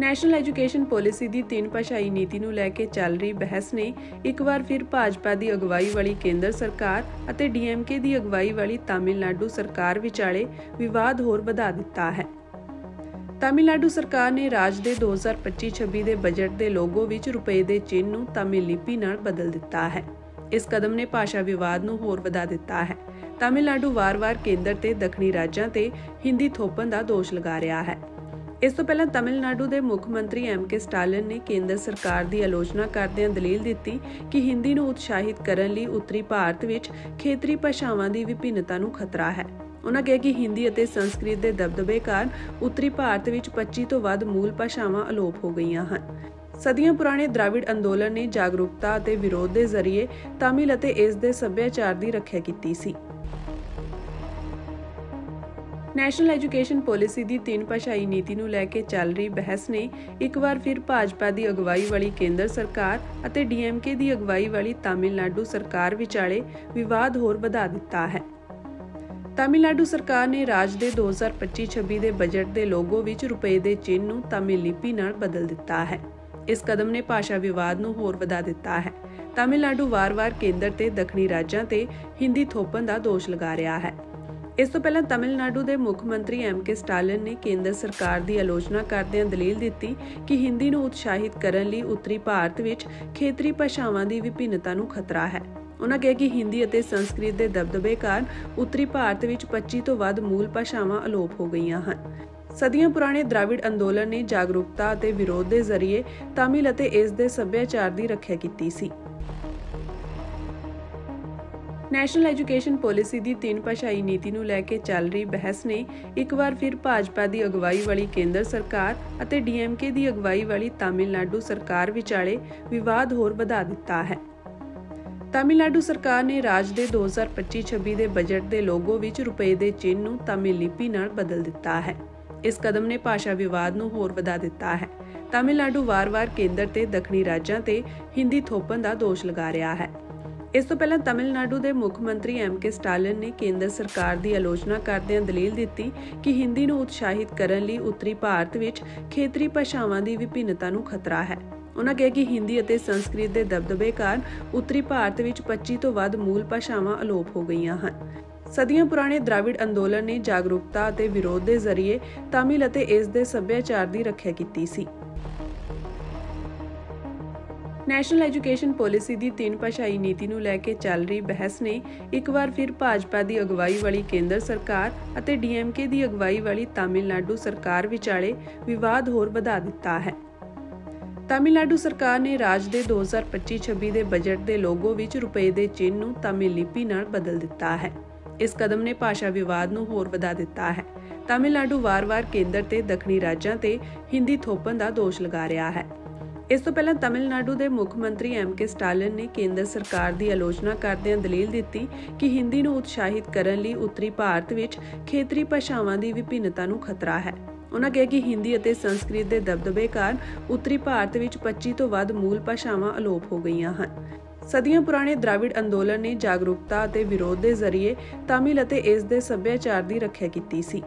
National education policy ਦੀ ਤਿੰਨ ਭਾਸ਼ਾਈ ਨੀਤੀ ਨੂੰ ਲੈ ਕੇ ਚੱਲ ਰਹੀ ਬਹਿਸ ਨੇ ਇੱਕ ਵਾਰ ਫਿਰ ਭਾਜਪਾ ਦੀ ਅਗਵਾਈ ਵਾਲੀ ਕੇਂਦਰ ਸਰਕਾਰ ਅਤੇ ਡੀਐਮਕੇ ਦੀ ਅਗਵਾਈ ਵਾਲੀ ਤਾਮਿਲਨਾਡੂ ਸਰਕਾਰ ਵਿਚਾਲੇ ਵਿਵਾਦ ਹੋਰ ਵਧਾ ਦਿੱਤਾ ਹੈ। ਤਾਮਿਲਨਾਡੂ ਸਰਕਾਰ ਨੇ ਰਾਜ ਦੇ 2025-26 ਦੇ ਬਜਟ ਦੇ ਲੋਗੋ ਵਿੱਚ ਰੁਪਏ ਦੇ ਚਿੰਨ੍ਹ ਨੂੰ ਤਾਮਿਲ ਲਿਪੀ ਨਾਲ ਬਦਲ ਦਿੱਤਾ ਹੈ। ਇਸ ਕਦਮ ਨੇ ਭਾਸ਼ਾ ਵਿਵਾਦ ਨੂੰ ਹੋਰ ਵਧਾ ਦਿੱਤਾ ਹੈ। ਤਾਮਿਲਨਾਡੂ ਵਾਰ-ਵਾਰ ਕੇਂਦਰ ਤੇ ਦੱਖਣੀ ਰਾਜਾਂ ਤੇ ਹਿੰਦੀ ਥੋਪਣ ਦਾ ਦੋਸ਼ ਲਗਾ ਰਿਹਾ ਹੈ। ਇਸ ਤੋਂ ਪਹਿਲਾਂ ਤਾਮਿਲਨਾਡੂ ਦੇ ਮੁੱਖ ਮੰਤਰੀ ਐਮ ਕੇ ਸਟਾਲਿਨ ਨੇ ਕੇਂਦਰ ਸਰਕਾਰ ਦੀ ਆਲੋਚਨਾ ਕਰਦਿਆਂ ਦਲੀਲ ਦਿੱਤੀ ਕਿ ਹਿੰਦੀ ਨੂੰ ਉਤਸ਼ਾਹਿਤ ਕਰਨ ਲਈ ਉੱਤਰੀ ਭਾਰਤ ਵਿੱਚ ਖੇਤਰੀ ਭਾਸ਼ਾਵਾਂ ਦੀ ਵਿਭਿੰਨਤਾ ਨੂੰ ਖਤਰਾ ਹੈ। ਉਹਨਾਂ ਕਿਹਾ ਕਿ ਹਿੰਦੀ ਅਤੇ ਸੰਸਕ੍ਰਿਤ ਦੇ ਦਬਦਬੇ ਕਾਰਨ ਉੱਤਰੀ ਭਾਰਤ ਵਿੱਚ 25 ਤੋਂ ਵੱਧ ਮੂਲ ਭਾਸ਼ਾਵਾਂ ਅਲੋਪ ਹੋ ਗਈਆਂ ਹਨ। ਸਦੀਆਂ ਪੁਰਾਣੇ ਦ੍ਰਾਵਿੜ ਅੰਦੋਲਨ ਨੇ ਜਾਗਰੂਕਤਾ ਅਤੇ ਵਿਰੋਧ ਦੇ ਜ਼ਰੀਏ ਤਾਮਿਲ ਅਤੇ ਇਸ ਦੇ ਸੱਭਿਆਚਾਰ ਦੀ ਰੱਖਿਆ ਕੀਤੀ ਸੀ। ਨੈਸ਼ਨਲ ਐਜੂਕੇਸ਼ਨ ਪਾਲਿਸੀ ਦੀ ਤਿੰਨ ਭਾਸ਼ਾਈ ਨੀਤੀ ਨੂੰ ਲੈ ਕੇ ਚੱਲ ਰਹੀ ਬਹਿਸ ਨੇ ਇੱਕ ਵਾਰ ਫਿਰ ਭਾਜਪਾ ਦੀ ਅਗਵਾਈ ਵਾਲੀ ਕੇਂਦਰ ਸਰਕਾਰ ਅਤੇ ਡੀਐਮਕੇ ਦੀ ਅਗਵਾਈ ਵਾਲੀ ਤਾਮਿਲਨਾਡੂ ਸਰਕਾਰ ਵਿਚਾਲੇ ਵਿਵਾਦ ਹੋਰ ਵਧਾ ਦਿੱਤਾ ਹੈ। ਤਾਮਿਲਨਾਡੂ ਸਰਕਾਰ ਨੇ ਰਾਜ ਦੇ 2025-26 ਦੇ ਬਜਟ ਦੇ ਲੋਗੋ ਵਿੱਚ ਰੁਪਏ ਦੇ ਚਿੰਨ੍ਹ ਨੂੰ ਤਾਮਿਲ ਲਿਪੀ ਨਾਲ ਬਦਲ ਦਿੱਤਾ ਹੈ। ਇਸ ਕਦਮ ਨੇ ਭਾਸ਼ਾ ਵਿਵਾਦ ਨੂੰ ਹੋਰ ਵਧਾ ਦਿੱਤਾ ਹੈ। ਤਾਮਿਲਨਾਡੂ ਵਾਰ-ਵਾਰ ਕੇਂਦਰ ਤੇ ਦੱਖਣੀ ਰਾਜਾਂ ਤੇ ਹਿੰਦੀ ਥੋਪਣ ਦਾ ਦੋਸ਼ ਲਗਾ ਰਿਹਾ ਹੈ। ਇਸ ਤੋਂ ਪਹਿਲਾਂ ਤਾਮਿਲਨਾਡੂ ਦੇ ਮੁੱਖ ਮੰਤਰੀ ਐਮ ਕੇ ਸਟਾਲਿਨ ਨੇ ਕੇਂਦਰ ਸਰਕਾਰ ਦੀ ਆਲੋਚਨਾ ਕਰਦਿਆਂ ਦਲੀਲ ਦਿੱਤੀ ਕਿ ਹਿੰਦੀ ਨੂੰ ਉਤਸ਼ਾਹਿਤ ਕਰਨ ਲਈ ਉੱਤਰੀ ਭਾਰਤ ਵਿੱਚ ਖੇਤਰੀ ਭਾਸ਼ਾਵਾਂ ਦੀ ਵਿਭਿੰਨਤਾ ਨੂੰ ਖਤਰਾ ਹੈ। ਉਹਨਾਂ ਕਿਹਾ ਕਿ ਹਿੰਦੀ ਅਤੇ ਸੰਸਕ੍ਰਿਤ ਦੇ ਦਬਦਬੇ ਕਾਰਨ ਉੱਤਰੀ ਭਾਰਤ ਵਿੱਚ 25 ਤੋਂ ਵੱਧ ਮੂਲ ਭਾਸ਼ਾਵਾਂ ਅਲੋਪ ਹੋ ਗਈਆਂ ਹਨ। ਸਦੀਆਂ ਪੁਰਾਣੇ ਦ੍ਰਾਵਿੜ ਅੰਦੋਲਨ ਨੇ ਜਾਗਰੂਕਤਾ ਅਤੇ ਵਿਰੋਧ ਦੇ ਜ਼ਰੀਏ ਤਾਮਿਲ ਅਤੇ ਇਸ ਦੇ ਸੱਭਿਆਚਾਰ ਦੀ ਰੱਖਿਆ ਕੀਤੀ ਸੀ। ਨੈਸ਼ਨਲ ਐਜੂਕੇਸ਼ਨ ਪਾਲਿਸੀ ਦੀ ਤਿੰਨ ਭਾਸ਼ਾਈ ਨੀਤੀ ਨੂੰ ਲੈ ਕੇ ਚੱਲ ਰਹੀ ਬਹਿਸ ਨੇ ਇੱਕ ਵਾਰ ਫਿਰ ਭਾਜਪਾ ਦੀ ਅਗਵਾਈ ਵਾਲੀ ਕੇਂਦਰ ਸਰਕਾਰ ਅਤੇ ਡੀਐਮਕੇ ਦੀ ਅਗਵਾਈ ਵਾਲੀ ਤਾਮਿਲਨਾਡੂ ਸਰਕਾਰ ਵਿਚਾਲੇ ਵਿਵਾਦ ਹੋਰ ਵਧਾ ਦਿੱਤਾ ਹੈ। ਤਾਮਿਲਨਾਡੂ ਸਰਕਾਰ ਨੇ ਰਾਜ ਦੇ 2025-26 ਦੇ ਬਜਟ ਦੇ ਲੋਗੋ ਵਿੱਚ ਰੁਪਏ ਦੇ ਚਿੰਨ੍ਹ ਨੂੰ ਤਾਮਿਲ ਲਿਪੀ ਨਾਲ ਬਦਲ ਦਿੱਤਾ ਹੈ। ਇਸ ਕਦਮ ਨੇ ਭਾਸ਼ਾ ਵਿਵਾਦ ਨੂੰ ਹੋਰ ਵਧਾ ਦਿੱਤਾ ਹੈ। ਤਾਮਿਲਨਾਡੂ ਵਾਰ-ਵਾਰ ਕੇਂਦਰ ਤੇ ਦੱਖਣੀ ਰਾਜਾਂ ਤੇ ਹਿੰਦੀ ਥੋਪਣ ਦਾ ਦੋਸ਼ ਲਗਾ ਰਿਹਾ ਹੈ। ਇਸ ਤੋਂ ਪਹਿਲਾਂ ਤਾਮਿਲਨਾਡੂ ਦੇ ਮੁੱਖ ਮੰਤਰੀ ਐਮ ਕੇ ਸਟਾਲਿਨ ਨੇ ਕੇਂਦਰ ਸਰਕਾਰ ਦੀ ਆਲੋਚਨਾ ਕਰਦਿਆਂ ਦਲੀਲ ਦਿੱਤੀ ਕਿ ਹਿੰਦੀ ਨੂੰ ਉਤਸ਼ਾਹਿਤ ਕਰਨ ਲਈ ਉੱਤਰੀ ਭਾਰਤ ਵਿੱਚ ਖੇਤਰੀ ਭਾਸ਼ਾਵਾਂ ਦੀ ਵਿਭਿੰਨਤਾ ਨੂੰ ਖਤਰਾ ਹੈ। ਉਹਨਾਂ ਕਿਹਾ ਕਿ ਹਿੰਦੀ ਅਤੇ ਸੰਸਕ੍ਰਿਤ ਦੇ ਦਬਦਬੇ ਕਾਰਨ ਉੱਤਰੀ ਭਾਰਤ ਵਿੱਚ 25 ਤੋਂ ਵੱਧ ਮੂਲ ਭਾਸ਼ਾਵਾਂ ਅਲੋਪ ਹੋ ਗਈਆਂ ਹਨ। ਸਦੀਆਂ ਪੁਰਾਣੇ ਦ੍ਰਾਵਿੜ ਅੰਦੋਲਨ ਨੇ ਜਾਗਰੂਕਤਾ ਅਤੇ ਵਿਰੋਧ ਦੇ ਜ਼ਰੀਏ ਤਾਮਿਲ ਅਤੇ ਇਸ ਦੇ ਸੱਭਿਆਚਾਰ ਦੀ ਰੱਖਿਆ ਕੀਤੀ ਸੀ। ਨੈਸ਼ਨਲ ਐਜੂਕੇਸ਼ਨ ਪਾਲਿਸੀ ਦੀ ਤਿੰਨ ਭਾਸ਼ਾਈ ਨੀਤੀ ਨੂੰ ਲੈ ਕੇ ਚੱਲ ਰਹੀ ਬਹਿਸ ਨੇ ਇੱਕ ਵਾਰ ਫਿਰ ਭਾਜਪਾ ਦੀ ਅਗਵਾਈ ਵਾਲੀ ਕੇਂਦਰ ਸਰਕਾਰ ਅਤੇ ਡੀਐਮਕੇ ਦੀ ਅਗਵਾਈ ਵਾਲੀ ਤਾਮਿਲਨਾਡੂ ਸਰਕਾਰ ਵਿਚਾਲੇ ਵਿਵਾਦ ਹੋਰ ਵਧਾ ਦਿੱਤਾ ਹੈ। ਤਾਮਿਲਨਾਡੂ ਸਰਕਾਰ ਨੇ ਰਾਜ ਦੇ 2025-26 ਦੇ ਬਜਟ ਦੇ ਲੋਗੋ ਵਿੱਚ ਰੁਪਏ ਦੇ ਚਿੰਨ੍ਹ ਨੂੰ ਤਾਮਿਲ ਲਿਪੀ ਨਾਲ ਬਦਲ ਦਿੱਤਾ ਹੈ। ਇਸ ਕਦਮ ਨੇ ਭਾਸ਼ਾ ਵਿਵਾਦ ਨੂੰ ਹੋਰ ਵਧਾ ਦਿੱਤਾ ਹੈ। ਤਾਮਿਲਨਾਡੂ ਵਾਰ-ਵਾਰ ਕੇਂਦਰ ਤੇ ਦੱਖਣੀ ਰਾਜਾਂ ਤੇ ਹਿੰਦੀ ਥੋਪਣ ਦਾ ਦੋਸ਼ ਲਗਾ ਰਿਹਾ ਹੈ। ਇਸ ਤੋਂ ਪਹਿਲਾਂ ਤਾਮਿਲਨਾਡੂ ਦੇ ਮੁੱਖ ਮੰਤਰੀ ਐਮ ਕੇ ਸਟਾਲਿਨ ਨੇ ਕੇਂਦਰ ਸਰਕਾਰ ਦੀ ਆਲੋਚਨਾ ਕਰਦਿਆਂ ਦਲੀਲ ਦਿੱਤੀ ਕਿ ਹਿੰਦੀ ਨੂੰ ਉਤਸ਼ਾਹਿਤ ਕਰਨ ਲਈ ਉੱਤਰੀ ਭਾਰਤ ਵਿੱਚ ਖੇਤਰੀ ਭਾਸ਼ਾਵਾਂ ਦੀ ਵਿਭਿੰਨਤਾ ਨੂੰ ਖਤਰਾ ਹੈ। ਉਹਨਾਂ ਕਿਹਾ ਕਿ ਹਿੰਦੀ ਅਤੇ ਸੰਸਕ੍ਰਿਤ ਦੇ ਦਬਦਬੇ ਕਾਰਨ ਉੱਤਰੀ ਭਾਰਤ ਵਿੱਚ 25 ਤੋਂ ਵੱਧ ਮੂਲ ਭਾਸ਼ਾਵਾਂ ਅਲੋਪ ਹੋ ਗਈਆਂ ਹਨ। ਸਦੀਆਂ ਪੁਰਾਣੇ ਦ੍ਰਾਵਿੜ ਅੰਦੋਲਨ ਨੇ ਜਾਗਰੂਕਤਾ ਅਤੇ ਵਿਰੋਧ ਦੇ ਜ਼ਰੀਏ ਤਾਮਿਲ ਅਤੇ ਇਸ ਦੇ ਸੱਭਿਆਚਾਰ ਦੀ ਰੱਖਿਆ ਕੀਤੀ ਸੀ।